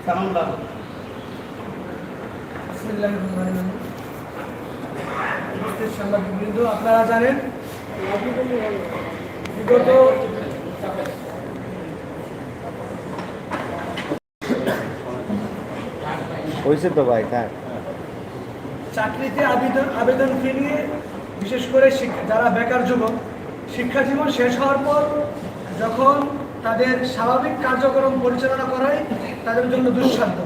সালামুল্লাহ সাংবাদিকবৃন্দ আপনারা জানেন বিগত হয়েছে তো ভাই থাক। চাকরিতে আবেদন আবেদন ফি নিয়ে বিশেষ করে শিক্ষা যারা বেকার যুবক শিক্ষা জীবন শেষ হওয়ার পর যখন তাদের স্বাভাবিক কার্যক্রম পরিচালনা করাই তাদের জন্য দুঃসাধ্য।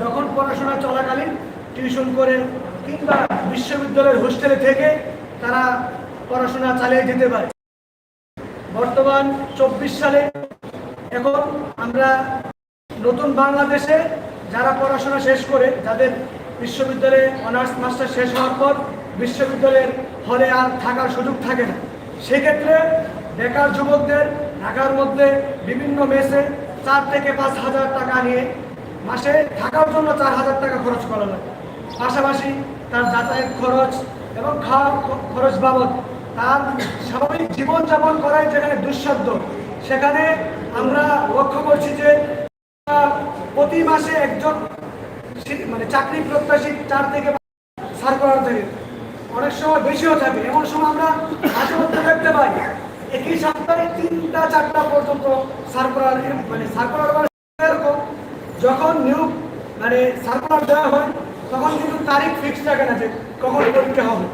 যখন পড়াশোনা চলাকালীন টিউশন করে কিংবা বিশ্ববিদ্যালয়ের হোস্টেলে থেকে তারা পড়াশোনা চালিয়ে যেতে পারে। বর্তমান চব্বিশ সালে এখন আমরা নতুন বাংলাদেশে যারা পড়াশোনা শেষ করে, যাদের বিশ্ববিদ্যালয়ে অনার্স মাস্টার শেষ হওয়ার পর বিশ্ববিদ্যালয়ের হলে আর থাকার সুযোগ থাকে না। সেক্ষেত্রে বেকার যুবকদের ঢাকার মধ্যে বিভিন্ন মেসে চার থেকে পাঁচ হাজার টাকা নিয়ে মাসে থাকার জন্য চার হাজার টাকা খরচ করা লাগে পাশাপাশি তার যাতায়াত খরচ এবং খাওয়া খরচ বাবদ তার স্বাভাবিক জীবনযাপন করাই যেখানে দুঃসাধ্য, সেখানে আমরা লক্ষ্য করছি যে প্রতি মাসে একজন মানে চাকরি প্রত্যাশী চার থেকে সার্কুলার থাকে। অনেক সময় বেশিও থাকে। এমন সময় আমরা মধ্যে দেখতে পাই একই সপ্তাহে তিনটা, চারটা পর্যন্ত সার্কুলার মানে সার্কুলার মানে এরকম যখন নিয়োগ মানে সার্কুলার দেওয়া হয়, তখন কিন্তু তারিখ ফিক্স থাকে না যে কখন পরীক্ষা হবে।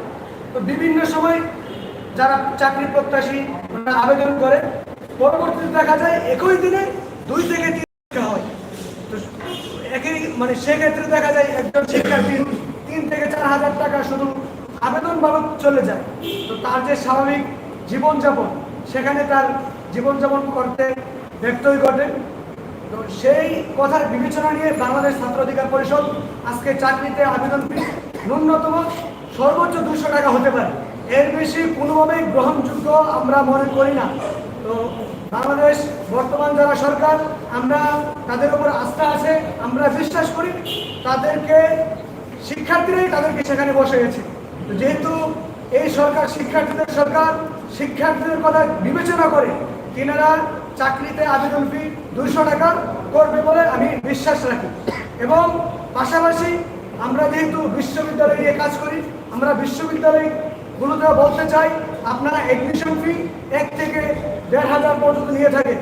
তো বিভিন্ন সময় যারা চাকরি প্রত্যাশী ওরা আবেদন করে, পরবর্তীতে দেখা যায় একই দিনে দুই থেকে তিন পরীক্ষা হয়। তো একই মানে সেক্ষেত্রে দেখা যায় একজন শিক্ষার্থী তিন থেকে চার হাজার টাকা শুধু আবেদন বাবদ চলে যায়। তো তার যে স্বাভাবিক জীবনযাপন সেখানে তার জীবনযাপন করতে ব্যক্তই ঘটে। তো সেই কথার বিবেচনা নিয়ে বাংলাদেশ ছাত্র অধিকার পরিষদ আজকে চাকরিতে আবেদন ন্যূনতম সর্বোচ্চ দুশো টাকা হতে পারে। এর বেশি কোনোভাবেই গ্রহণযোগ্য আমরা মনে করি না। তো বাংলাদেশ বর্তমান যারা সরকার, আমরা তাদের উপর আস্থা আছে, আমরা বিশ্বাস করি, তাদেরকে শিক্ষার্থীরাই তাদেরকে সেখানে বসে গেছে যেহেতু এই সরকার শিক্ষার্থীদের সরকার শিক্ষার্থীদের কথা বিবেচনা করে তিনারা চাকরিতে আবেদন ফি দুইশো টাকা করবে বলে আমি বিশ্বাস রাখি। এবং পাশাপাশি আমরা যেহেতু বিশ্ববিদ্যালয়ে নিয়ে কাজ করি, আমরা বিশ্ববিদ্যালয় বিশ্ববিদ্যালয়গুলোতে বলতে চাই, আপনারা এডমিশন ফি এক থেকে দেড় হাজার পর্যন্ত নিয়ে থাকে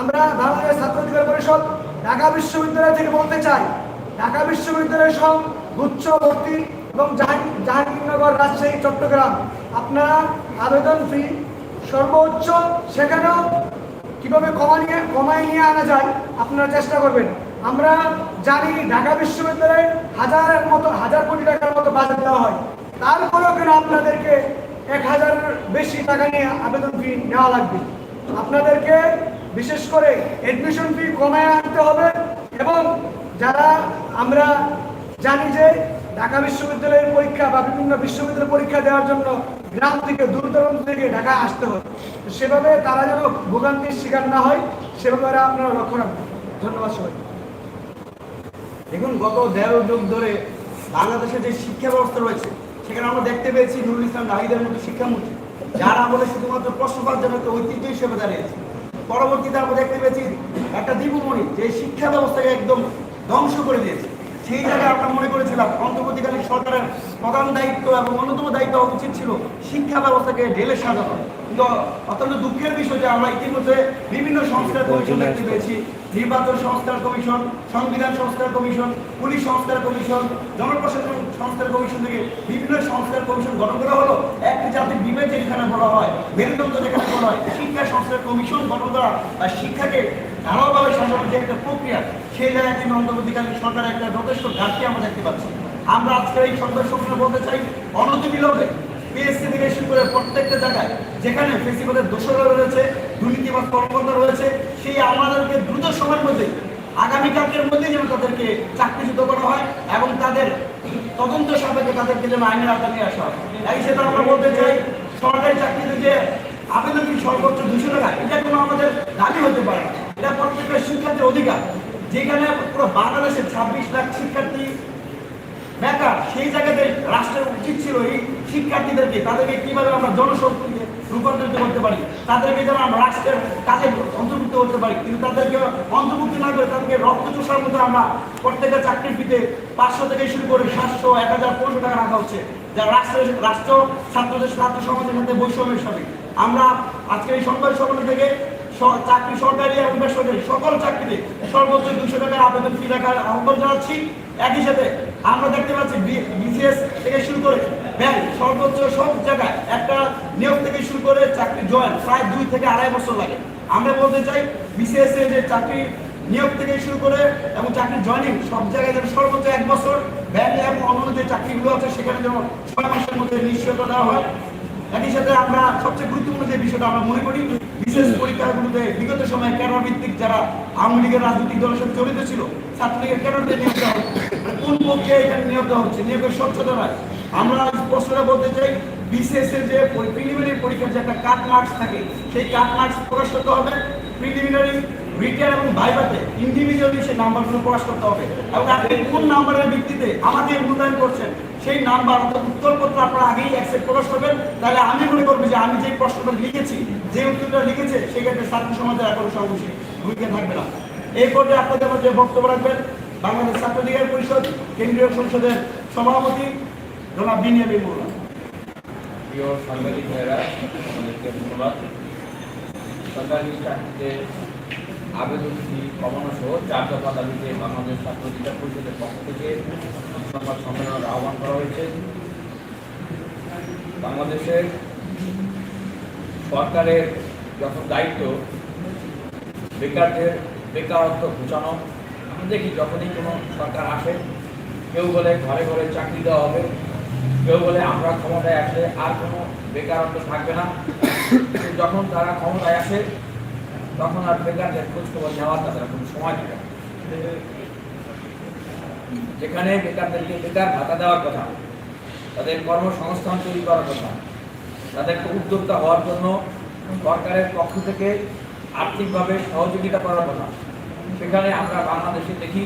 আমরা বাংলাদেশ ছাত্র অধিকার পরিষদ ঢাকা বিশ্ববিদ্যালয় থেকে বলতে চাই, ঢাকা বিশ্ববিদ্যালয় সহ গুচ্ছ ভর্তি এবং জাহাঙ্গীর জাহাঙ্গীরনগর রাজশাহী, চট্টগ্রাম। আপনারা আবেদন ফি সর্বোচ্চ সেখানেও কীভাবে কমা নিয়ে কমায় নিয়ে আনা যায়, আপনারা চেষ্টা করবেন। আমরা জানি ঢাকা বিশ্ববিদ্যালয়ে হাজারের মতো, হাজার কোটি টাকার মতো বাজেট দেওয়া হয়। তারপরেও কেন আপনাদেরকে এক হাজারের বেশি টাকা নিয়ে আবেদন ফি নেওয়া লাগবে। আপনাদেরকে বিশেষ করে অ্যাডমিশন ফি কমায় আনতে হবে এবং যারা, আমরা জানি যে ঢাকা বিশ্ববিদ্যালয়ের পরীক্ষা বা বিভিন্ন বিশ্ববিদ্যালয়ের পরীক্ষা দেওয়ার জন্য গ্রাম থেকে দূর দূরান্ত থেকে ঢাকায় আসতে হয়। সেভাবে তারা যেন ভোগান্তির শিকার না হয়, সেভাবে আপনারা লক্ষ্য রাখবেন। ধন্যবাদ সবাই। দেখুন, গত দেড় যুগ ধরে বাংলাদেশের যে শিক্ষা ব্যবস্থা রয়েছে, সেখানে আমরা দেখতে পেয়েছি নুরুল ইসলাম নাহিদের মতো শিক্ষামন্ত্রী যারা আমলে শুধুমাত্র প্রশ্নপাত যেন একটা ঐতিহ্য হিসেবে দাঁড়িয়েছে। পরবর্তীতে আমরা দেখতে পেয়েছি একটা দীপুমণি যে শিক্ষা ব্যবস্থাকে একদম ধ্বংস করে দিয়েছে। সেই জায়গায় আমরা মনে করেছিলাম অন্তর্বর্তীকালীন সরকারের প্রধান দায়িত্ব এবং অন্যতম দায়িত্ব উচিত ছিল শিক্ষা ব্যবস্থাকে ঢেলে সাজানো। অত্যন্ত দুঃখের বিষয় যে আমরা ইতিমধ্যে বিভিন্ন সংস্কার কমিশন দেখতে পেয়েছি। নির্বাচন সংস্কার কমিশন সংবিধান সংস্কার কমিশন পুলিশ সংস্কার কমিশন জনপ্রশাসন সংস্কার কমিশন থেকে বিভিন্ন সংস্কার কমিশন গঠন করা হলো। একটি জাতির বিবেক যেখানে বলা হয় মেরুদণ্ড যেখানে বলা হয় শিক্ষা সংস্কার কমিশন গঠন করা বা শিক্ষাকে ধারাবাহিক সাজানোর যে একটা প্রক্রিয়া সেই জায়গায় কিন্তু অন্তর্বর্তীকালীন সরকারের একটা যথেষ্ট ঘাটতি আমরা দেখতে পাচ্ছি। আমরা আজকে এই সংবাদ সম্মেলনে বলতে চাই অনতিবিলম্বে পিএসসি থেকে শুরু করে প্রত্যেকটা জায়গায়, যেখানে ফেসিবাদের দোষরা রয়েছে দুর্নীতিবাদ কর্মকর্তা রয়েছে, সেই আমাদেরকে দ্রুত সময়ের মধ্যে আগামীকালকের মধ্যে যেন তাদেরকে চাকরিচ্যুত করা হয় এবং তাদের তদন্ত সাপেক্ষে তাদেরকে যেন আইনের আওতায় নিয়ে আসা হয় এই সেটা আমরা বলতে চাই, সরকারি চাকরিতে যে আবেদন সর্বোচ্চ দুশো টাকা, এটা কোনো আমাদের দাবি হতে পারে না। এটা প্রত্যেকটা শিক্ষার্থীর অধিকার যেখানে পুরো বাংলাদেশের ছাব্বিশ লাখ শিক্ষার্থী বেকার, সেই জায়গাতে রাষ্ট্রের উচিত ছিল এই শিক্ষার্থীদেরকে তাদেরকে কীভাবে আমরা জনশক্তিতে রূপান্তরিত করতে পারি? তাদেরকে যেন আমরা রাষ্ট্রের কাজে অন্তর্ভুক্ত করতে পারি। কিন্তু তাদেরকে অন্তর্ভুক্ত না করে তাদেরকে রক্ত চোষার মধ্যে আমরা প্রত্যেকটা চাকরির ফিতে পাঁচশো থেকে শুরু করে সাতশো, এক হাজার, পনেরোশো টাকা রাখা হচ্ছে, যা রাষ্ট্রের, রাষ্ট্র ছাত্রদের ছাত্র সমাজের মধ্যে বৈষম্যের সাথে। আমরা আজকে এই সংবাদ সম্মেলন থেকে চাকরি সরকারি এবং বেসরকারি, সকল চাকরিতে সর্বোচ্চ দুশো টাকার আবেদন ফি রাখার আহ্বান জানাচ্ছি। একই সাথে আমরা দেখতে পাচ্ছি বিসিএস থেকে শুরু করে ব্যাংক সর্বোচ্চ সব জায়গায় একটা নিয়োগ থেকে শুরু করে চাকরি জয়েন প্রায় দুই থেকে আড়াই বছর লাগে। আমরা বলতে চাই বিসিএস এর যে চাকরি নিয়োগ থেকে শুরু করে এবং চাকরি জয়েনিং সব জায়গায় যেন সর্বোচ্চ এক বছর ব্যাংক এবং অন্যান্য যে চাকরিগুলো আছে, সেখানে যেন ছয় মাসের মধ্যে নিশ্চয়তা দেওয়া হয়। একই সাথে আমরা সবচেয়ে গুরুত্বপূর্ণ যে বিষয়টা আমরা মনে করি বিশেষ পরীক্ষাগুলোতে বিগত সময়ে ক্যাডার ভিত্তিক যারা আওয়ামী লীগের রাজনৈতিক দলের সাথে জড়িত ছিল, ছাত্রলীগের ক্যাডারদের নিয়োগ দেওয়া হচ্ছে। মানে কোন পক্ষে এখানে নিয়োগ দেওয়া হচ্ছে? নিয়োগের স্বচ্ছতা নয় আমরা স্পষ্টটা বলতে চাই বিসিএস এর যে প্রিলিমিনারি পরীক্ষার যে একটা কাট মার্কস থাকে, সেই কাট মার্কস প্রকাশ করতে হবে। প্রিলিমিনারি রিটার্ন এবং ভাইভাতে ইন্ডিভিজুয়ালি সেই নাম্বারগুলো প্রকাশ করতে হবে। এবং আপনি কোন নাম্বারের ভিত্তিতে আমাকে মূল্যায়ন করছেন, সেই নাম্বার অর্থাৎ উত্তরপত্র আপনারা আগেই অ্যাকসেপ্ট প্রকাশ করবেন। তাহলে আমি মনে করব যে আমি যে প্রশ্নটা লিখেছি যে উত্তরটা লিখেছে সেক্ষেত্রে ছাত্র সমাজের এখন সর্বশেষ ভূমিকা থাকবে না। এই পর্যায়ে আপনাদের মধ্যে বক্তব্য রাখবেন বাংলাদেশ ছাত্র লীগের পরিষদ, কেন্দ্রীয় সংসদের সভাপতি জনাব বিনিয়ামী মোল্লা। প্রিয় সাংবাদিক ভাইয়েরা ধন্যবাদ। সরকারি চাকরিতে আবেদন ফি কমানো সহ চার দফা দাবিতে বাংলাদেশ ছাত্র অধিকার পরিষদের পক্ষ থেকে সংবাদ সম্মেলনের আহ্বান করা হয়েছে। বাংলাদেশের সরকারের যখন দায়িত্ব, বেকারদের বেকারত্ব ঘুচানো আমি দেখি যখনই কোনো সরকার আসে, কেউ বলে ঘরে ঘরে চাকরি দেওয়া হবে, কেউ বলে আমরা ক্ষমতায় আসলে আর কোনো বেকারত্ব থাকবে না যখন তারা ক্ষমতায় আসে, তখন আর বেকারদের খোঁজ খবর নেওয়ার তাদের কোনো সময় থাকে। যেখানে বেকারদেরকে বেকার ভাতা দেওয়ার কথা, তাদের কর্মসংস্থান তৈরি করার কথা তাদেরকে উদ্যোক্তা হওয়ার জন্য সরকারের পক্ষ থেকে আর্থিকভাবে সহযোগিতা করার কথা সেখানে আমরা বাংলাদেশে দেখি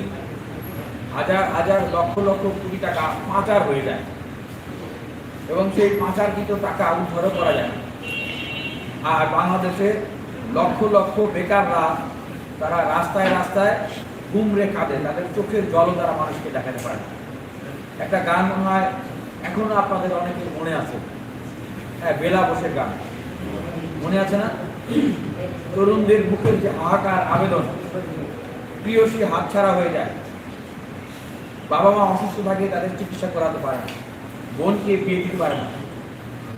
হাজার হাজার, লক্ষ লক্ষ কোটি টাকা পাচার হয়ে যায় এবং সেই পাচারকৃত টাকা উদ্ধারও করা যায়। আর বাংলাদেশে লক্ষ লক্ষ বেকাররা তারা রাস্তায় রাস্তায় গুমরে কাঁদে তাদের চোখের জলও তারা মানুষকে দেখাতে পারে। একটা গান মনে হয় এখনও আপনাদের অনেকের মনে আছে হ্যাঁ বেলা বসের গান। মনে আছে না? তরুণদের বুকের যে হাহাকার আবেদন, প্রিয়সী হাতছাড়া হয়ে যায়। বাবা মা অসুস্থ থাকে তাদের চিকিৎসা করাতে পারে না। বোনকে বিয়ে দিতে পারে না।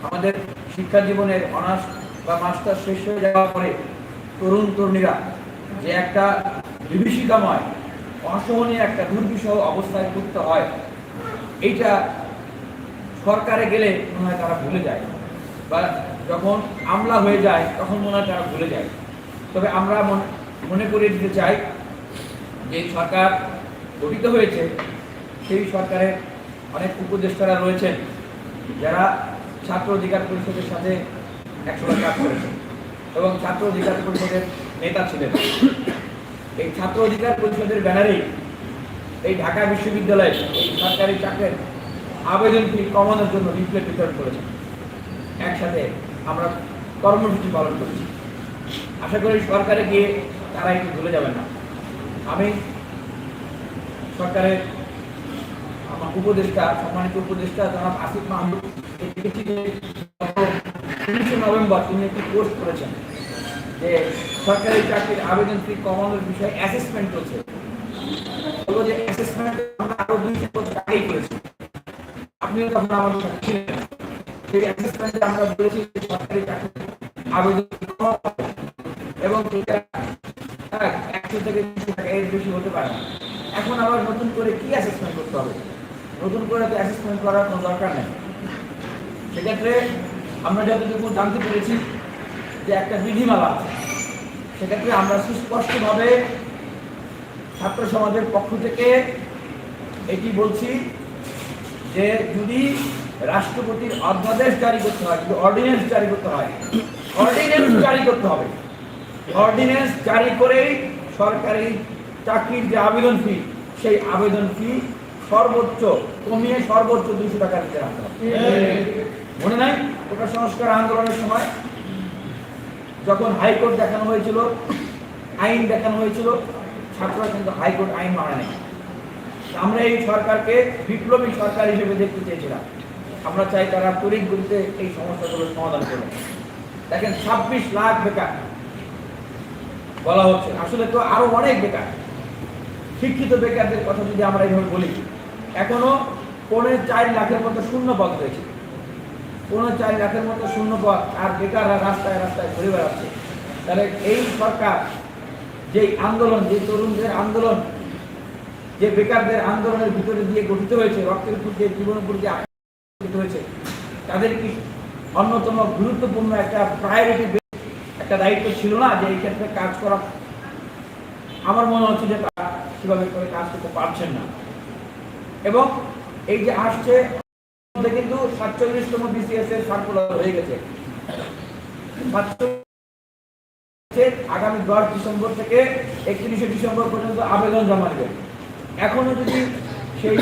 আমাদের শিক্ষা জীবনের অনার্স বা মাস্টার শেষ হয়ে যাওয়ার পরে তরুণ তরুণীরা যে একটা বিভীষিকাময়, অসহনীয় একটা দুর্বিষহ অবস্থায় পড়তে হয়, এইটা সরকারে গেলে মনে হয় তারা ভুলে যায়। বা যখন আমলা হয়ে যায়, তখন মনে হয় তারা ভুলে যায়। তবে আমরা মনে করিয়ে দিতে চাই যে সরকার গঠিত হয়েছে, সেই সরকারের অনেক উপদেষ্টারা রয়েছেন যারা ছাত্র অধিকার পরিষদের সাথে একসময় কাজ করেছেন এবং ছাত্র অধিকার পরিষদের নেতা ছিলেন। এই ছাত্র অধিকার পরিষদের ব্যানারেই এই ঢাকা বিশ্ববিদ্যালয়ে এই সরকারি চাকরির আবেদনটি কমানোর জন্য লিফলেট বিতরণ করেছেন। একসাথে আমরা কর্মসূচি পালন করেছি। আশা করি সরকারে গিয়ে তারা একটু ভুলে যাবেন না। আমি সরকারের আমার উপদেষ্টা, সম্মানিত উপদেষ্টা জনাব আসিফ মাহমুদ, উনিশে নভেম্বর তিনি একটি পোস্ট করেছেন যে সরকারি চাকরির আবেদন ফি কমানোর বিষয়ে অ্যাসেসমেন্ট চলছে বলব যে অ্যাসেসমেন্ট আমরা আরও দুই বছর আগেই করেছি। আপনিও তখন আমাদের সাথে ছিলেন। এখন আবার নতুন করে কি অ্যাসেসমেন্ট করতে হবে নতুন করে তো অ্যাসেসমেন্ট করার কোনো দরকার নেই সেক্ষেত্রে আমরা যতটুকু জানতে পেরেছি যে একটা বিধিমালা আছে সেক্ষেত্রে আমরা সুস্পষ্টভাবে ছাত্র সমাজের পক্ষ থেকে এটি বলছি যে যদি রাষ্ট্রপতির অধ্যাদেশ জারি করতে হয়, কিন্তু অর্ডিন্যান্স জারি করতে হয়। অর্ডিন্যান্স জারি করতে হবে। অর্ডিন্যান্স জারি করেই সরকারি চাকরির যে আবেদন ফি সেই আবেদন ফি সর্বোচ্চ কমিয়ে সর্বোচ্চ দুইশো টাকা দিতে হবে। মনে নাই? কোটা সংস্কার আন্দোলনের সময়। যখন হাইকোর্ট দেখানো হয়েছিল, আইন দেখানো হয়েছিল, ছাত্ররা কিন্তু হাইকোর্ট আইন মানে নেই। আমরা এই সরকারকে বিপ্লবী সরকার হিসেবে দেখতে চেয়েছিলাম। আমরা চাই তারা তড়িৎ গতিতে এই সমস্যাগুলোর সমাধান করবে দেখেন, ছাব্বিশ লাখ বেকার। বলা হচ্ছে, আসলে তো আরও অনেক বেকার। শিক্ষিত বেকারদের কথা যদি আমরা এইভাবে বলি, এখনও পৌনে চার লাখের মতো শূন্য পদ রয়েছে পৌনে চার লাখের মতো শূন্য পদ আর বেকাররা রাস্তায় রাস্তায় ঘুরে বেড়াচ্ছে। তাহলে এই সরকার যে আন্দোলন যে তরুণদের আন্দোলন, যে বেকারদের আন্দোলনের ভিতরে দিয়ে গঠিত হয়েছে, রক্তের উপর দিয়ে, জীবনের উপর দিয়ে গঠিত হয়েছে। তাদের কি অন্যতম গুরুত্বপূর্ণ একটা প্রায়োরিটি একটা দায়িত্ব ছিল না যে এই ক্ষেত্রে কাজ করা? আমার মনে হচ্ছে যে তারা সেভাবে করে কাজ করতে পারছেন না। এবং এই যে আসছে কিন্তু সাতচল্লিশতম বিসিএস এর সার্কুলার হয়ে গেছে। আগামী দশ ডিসেম্বর থেকে একত্রিশে ডিসেম্বর পর্যন্ত আবেদন জমা দেবে। এখনও যদি সেই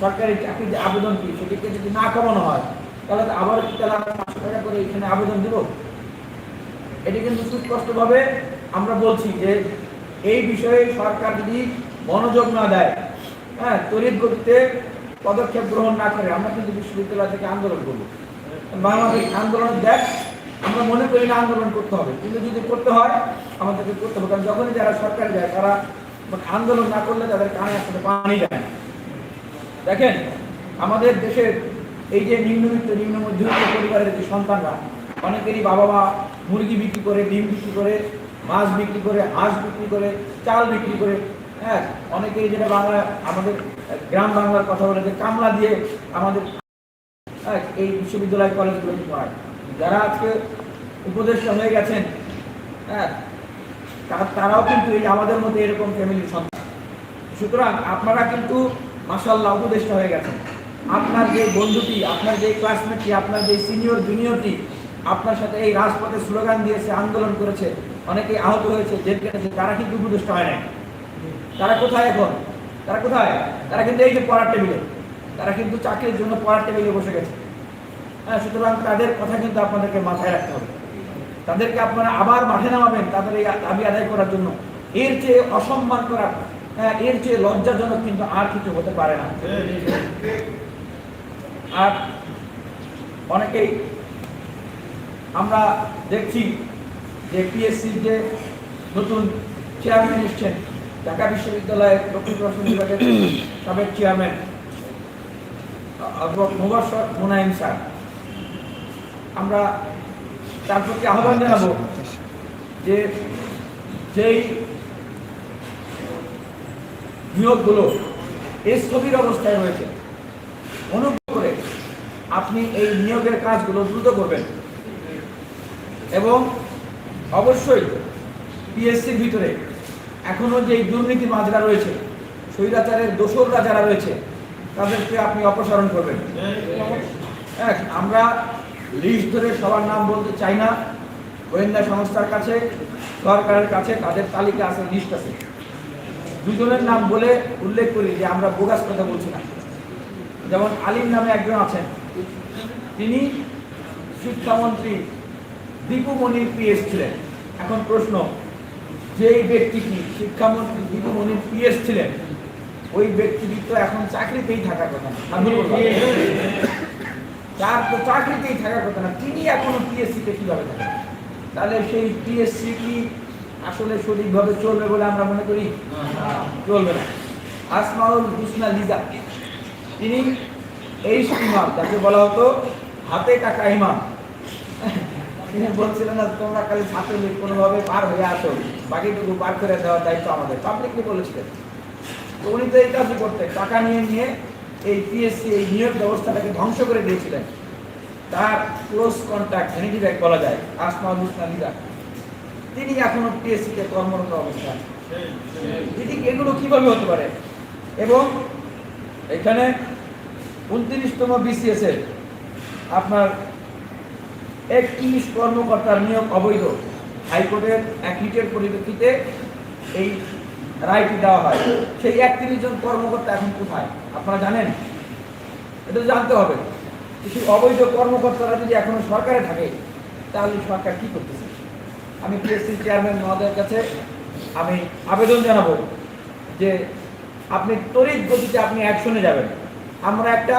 সরকারি চাকরির যে আবেদনটি সেটিকে যদি না কমানো হয়, তাহলে আবার তাহলে পাঁচশো টাকা করে এখানে আবেদন দেব। এটি কিন্তু সুস্পষ্টভাবে আমরা বলছি যে এই বিষয়ে সরকার যদি মনোযোগ না দেয় হ্যাঁ তড়িৎ গতিতে পদক্ষেপ গ্রহণ না করে, আমরা কিন্তু বিশ্ববিদ্যালয় থেকে আন্দোলন করব। বাংলাদেশ আন্দোলনের দেখ, আমরা মনে করি না আন্দোলন করতে হবে, কিন্তু যদি করতে হয়, আমাদেরকে করতে হবে। কারণ যখনই যারা সরকার যায়, তারা আন্দোলন না করলে তাদের কানে আসলে পানি যায় দেখেন আমাদের দেশের এই যে নিম্নবিত্ত নিম্ন মধ্যবিত্ত পরিবারের যে সন্তানরা অনেকেরই বাবা মা মুরগি বিক্রি করে ডিম বিক্রি করে মাছ বিক্রি করে হাঁস বিক্রি করে চাল বিক্রি করে হ্যাঁ অনেকেই যেটা বাংলা আমাদের গ্রাম বাংলার কথা বলে যে কামলা দিয়ে আমাদের হ্যাঁ, এই বিশ্ববিদ্যালয় কলেজগুলোতে পড়ায়। যারা আজকে উপদেষ্টা হয়ে গেছেন হ্যাঁ তারাও কিন্তু এই আমাদের মধ্যে এরকম ফ্যামিলির সন্তান। সুতরাং আপনারা কিন্তু মাসাল্লাহ উপদেষ্টা হয়ে গেছেন। আপনার যে বন্ধুটি আপনার যে ক্লাসমেটটি আপনার যে সিনিয়র জুনিয়রটি আপনার সাথে এই রাজপথে স্লোগান দিয়েছে আন্দোলন করেছে অনেকে আহত হয়েছে জেল কেটেছে তারা কিন্তু উপদেষ্ট হয় নাই। তারা কোথায় এখন? তারা কোথায়? তারা কিন্তু এই যে পড়ার টেবিলে। তারা কিন্তু চাকরির জন্য পড়ার টেবিলে বসে গেছে। হ্যাঁ সুতরাং তাদের কথা কিন্তু আপনাদেরকে মাথায় রাখতে হবে। তাদেরকে আপনারা আবার মাঠে নামাবেন তাদের এই দাবি আদায় করার জন্য। এর চেয়ে অসম্মান হ্যাঁ, এর চেয়ে লজ্জাজনক কিন্তু আর কিছু হতে পারে না। আর অনেকেই আমরা দেখছি যে পিএসসির যে নতুন চেয়ারম্যান এসছেন, ঢাকা বিশ্ববিদ্যালয়ের দক্ষিণ প্রশাসন বিভাগের সাবেক চেয়ারম্যান মুবাসর মুনাইম স্যার। আমরা তার প্রতি আহ্বান জানাব যে যেই নিয়োগগুলো স্থবির অবস্থায় রয়েছে। অনুগ্রহ করে আপনি এই নিয়োগের কাজগুলো দ্রুত করবেন। এবং অবশ্যই পিএসসির ভিতরে এখনও যে দুর্নীতি মাজরা রয়েছে, স্বৈরাচারের দোসররা যারা রয়েছে, তাদেরকে আপনি অপসারণ করবেন। এক, আমরা লিস্ট ধরে সবার নাম বলতে চাই না। গোয়েন্দা সংস্থার কাছে, সরকারের কাছে, তাদের তালিকা আছে, লিস্ট আছে। দুজনের নাম বলে উল্লেখ করি যে আমরা বোগাস কথা বলছি না যেমন আলিম নামে একজন আছেন। তিনি শিক্ষামন্ত্রী দীপু মনির পিএস ছিলেন। এখন প্রশ্ন, যেই ব্যক্তিটি শিক্ষামন্ত্রী দীপু মনির পিএস ছিলেন, ওই ব্যক্তিটি তো এখন চাকরিতেই থাকার কথা। তার তো চাকরিতেই থাকার কথা না। তিনি এখনও পিএসসিতে কীভাবে থাকেন? তাহলে সেই পিএসসি কি আসলে সঠিকভাবে চলবে বলে আমরা মনে করি, চলবে না। আসমাউল হুসনা লিজা। তিনি এই ইমাম, যাকে বলা হতো হাতে টাকা ইমাম। তিনি বলছিলেন না তোমরা খালি ছাত্র কোনোভাবে পার হয়ে আসো। বাকিটুকু পার করে দেওয়ার দায়িত্ব আমাদের। পাবলিকলি বলেছিলেন। তো উনি তো এই কাজই করতেন। টাকা নিয়ে নিয়ে এই পিএসসি এই নিয়োগ ব্যবস্থাটাকে ধ্বংস করে দিয়েছিলেন। তার ক্লোজ কন্ট্যাক্ট ব্যাগ বলা যায়, আসমাউল হুসনা লিজা। তিনি এখনও পিএসসিতে কর্মরত অবস্থায়? তিনি এগুলো কীভাবে হতে পারে? এবং এখানে উনত্রিশতম বিসিএস এর আপনার একত্রিশ কর্মকর্তার নিয়োগ অবৈধ। হাইকোর্টের এক রিটের পরিপ্রেক্ষিতে এই রায়টি দেওয়া হয়। সেই একত্রিশ জন কর্মকর্তা এখন কোথায়? আপনারা জানেন? এটা জানতে হবে। সেই অবৈধ কর্মকর্তারা যদি এখনও সরকারে থাকে তাহলে সরকার কি করতেছে? আমি পিএসসি চেয়ারম্যান মহোদয়ের কাছে আমি আবেদন জানাব যে আপনি তড়িৎ গতিতে আপনি অ্যাকশনে যাবেন। আমরা একটা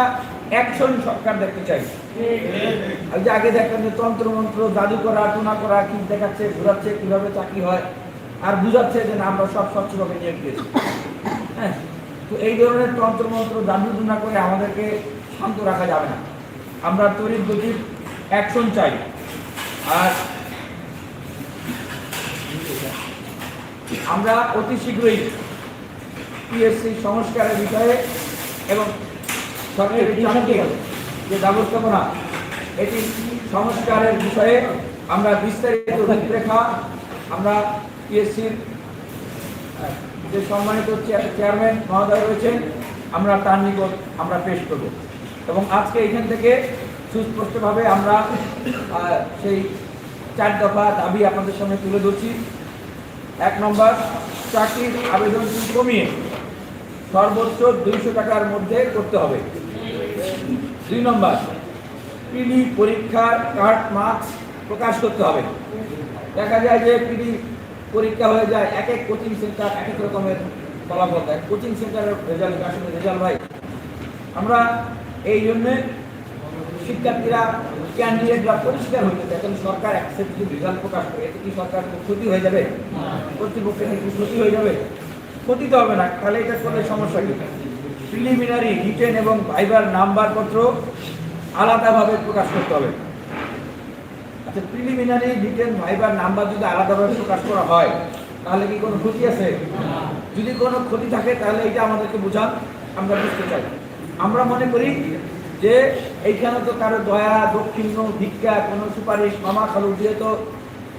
অ্যাকশন সরকার দেখতে চাই। আর যে আগে দেখেন যে তন্ত্রমন্ত্র দাদু করা, টোনা করা, কি দেখাচ্ছে, ঘুরাচ্ছে, কীভাবে চাকরি হয়, আর বুঝাচ্ছে যে না, আমরা সব স্বচ্ছভাবে নিয়োগ দিয়েছি। হ্যাঁ তো এই ধরনের তন্ত্রমন্ত্র দাদু টুনা করে আমাদেরকে শান্ত রাখা যাবে না। আমরা তড়িৎ গতির অ্যাকশন চাই। আর আমরা অতি শীঘ্রই পিএসসি সংস্কারের বিষয়ে এবং সরকারি চাকরির যে ব্যবস্থাপনা এটি সংস্কারের বিষয়ে আমরা বিস্তারিত রূপরেখা আমরা পিএসসির যে সম্মানিত চেয়া- চেয়ারম্যান মহোদয় রয়েছেন আমরা তার নিকট আমরা পেশ করব। এবং আজকে এখান থেকে সুস্পষ্টভাবে আমরা সেই চার দফা দাবি আপনাদের সামনে তুলে ধরছি। এক নম্বর, চাকরির আবেদন কমিয়ে সর্বোচ্চ দুইশো টাকার মধ্যে করতে হবে। দুই নম্বর, পিডি পরীক্ষার কার্ড, মার্কস প্রকাশ করতে হবে। দেখা যায় যে পিডি পরীক্ষা হয়ে যায়, এক এক কোচিং সেন্টার এক এক রকমের ফলাফল দেয়। কোচিং সেন্টারের রেজাল্ট আসলে রেজাল্ট ভাই, আমরা এই জন্যে শিক্ষার্থীরা ক্যান্ডিডেটরা পরিষ্কার হইতে চায়, তাহলে সরকার যদি রেজাল্ট প্রকাশ করে, এতে কি সরকার ক্ষতি হয়ে যাবে? কর্তৃপক্ষের কি ক্ষতি হয়ে যাবে? ক্ষতি তো হবে না, তাহলে এটা করলে সমস্যা কি? প্রিলিমিনারি রিটেন এবং ভাইবার নাম্বার পত্র আলাদাভাবে প্রকাশ করতে হবে। আচ্ছা প্রিলিমিনারি রিটেন ভাইবার নাম্বার যদি আলাদাভাবে প্রকাশ করা হয়, তাহলে কি কোনো ক্ষতি আছে? যদি কোনো ক্ষতি থাকে, তাহলে এটা আমাদেরকে বোঝান, আমরা বুঝতে চাই। আমরা মনে করি যে এইখানে তো কারও দয়া দক্ষিণ ভিক্ষা কোনো সুপারিশ মামা খালু দিয়ে তো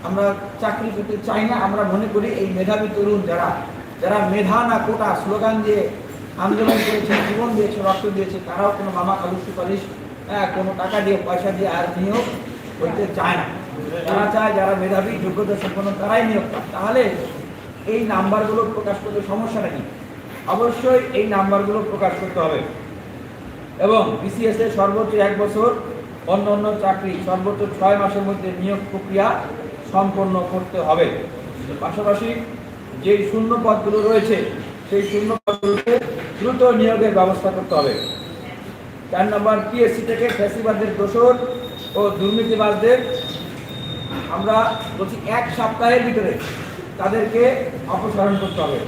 আমরা চাকরি করতে চাই না। আমরা মনে করি এই মেধাবী তরুণ যারা যারা মেধা না কোটা স্লোগান দিয়ে আন্দোলন করেছে জীবন দিয়েছে রক্ত দিয়েছে তারাও কোনো মামা খালু সুপারিশ হ্যাঁ, কোনো টাকা দিয়ে পয়সা দিয়ে আর নিয়োগ করতে চায় না। তারা চায় যারা মেধাবী যোগ্যতা সম্পন্ন তারাই নিয়োগ পায়। তাহলে এই নাম্বারগুলো প্রকাশ করতে সমস্যাটা কি? অবশ্যই এই নাম্বারগুলো প্রকাশ করতে হবে। এবং বিসিএস এর সর্বোচ্চ এক বছর, অন্য অন্য চাকরি সর্বোচ্চ ছয় মাসের মধ্যে নিয়োগ প্রক্রিয়া সম্পন্ন করতে হবে। পাশাপাশি যে শূন্য পদগুলো রয়েছে, সেই শূন্য পদগুলোতে দ্রুত নিয়োগের ব্যবস্থা করতে হবে। চার নম্বর পিএসসি থেকে ফ্যাসিবাদের দোষর ও দুর্নীতিবাজদের আমরা বলছি এক সপ্তাহের ভিতরে তাদেরকে অপসারণ করতে হবে।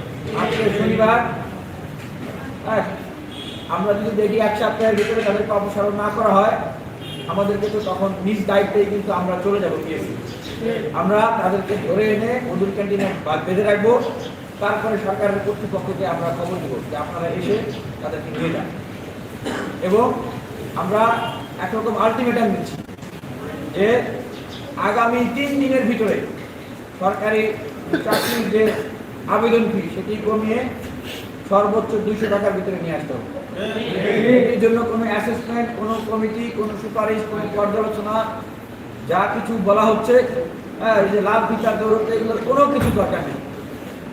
আজকে শনিবার হ্যাঁ আমরা যদি দেখি এক সপ্তাহের ভিতরে তাদেরকে অপসারণ না করা হয়, আমাদেরকে তো তখন নিজ দায়িত্বেই কিন্তু আমরা চলে যাব পিএসসি আমরা তাদেরকে ধরে এনে মধুর ক্যান্টিনে বেঁধে রাখব। তারপরে সরকারের কর্তৃপক্ষকে আমরা খবর দেবো যে আপনারা এসে তাদেরকে নিয়ে যান। এবং আমরা একরকম আলটিমেটাম দিচ্ছি যে আগামী তিন দিনের ভিতরে সরকারি চাকরির যে আবেদন ফি, সেটি কমিয়ে সর্বোচ্চ দুইশো টাকার ভিতরে নিয়ে আসতে হবে। এটির জন্য কোনো অ্যাসেসমেন্ট কোনো কমিটি কোনো সুপারিশ, কোনো পর্যালোচনা, যা কিছু বলা হচ্ছে হ্যাঁ এই যে লাভ, বিচার দৌড়তে এগুলোর কোনো কিছু দরকার নেই।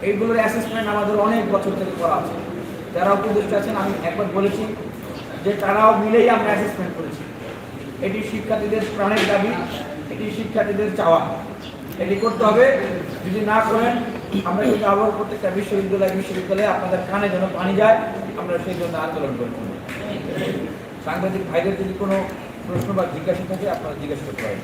এইগুলোর অ্যাসেসমেন্ট আমাদের অনেক বছর থেকে করা আছে। যারা উপদেষ্টা আছেন, আমি একবার বলেছি যে তারাও মিলেই আমরা অ্যাসেসমেন্ট করেছি। এটি শিক্ষার্থীদের প্রাণের দাবি, এটি শিক্ষার্থীদের চাওয়া। এটি করতে হবে, যদি না করেন আমরা কিন্তু আবার প্রত্যেকটা বিশ্ববিদ্যালয়, বিশ্ববিদ্যালয়ে আপনাদের কানে যেন পানি যায়, আমরা সেই জন্য আন্দোলন করব সাংবাদিক ভাইদের যদি কোনো প্রশ্ন বা জিজ্ঞাসা থাকে, আপনারা জিজ্ঞাসা করতে পারেন।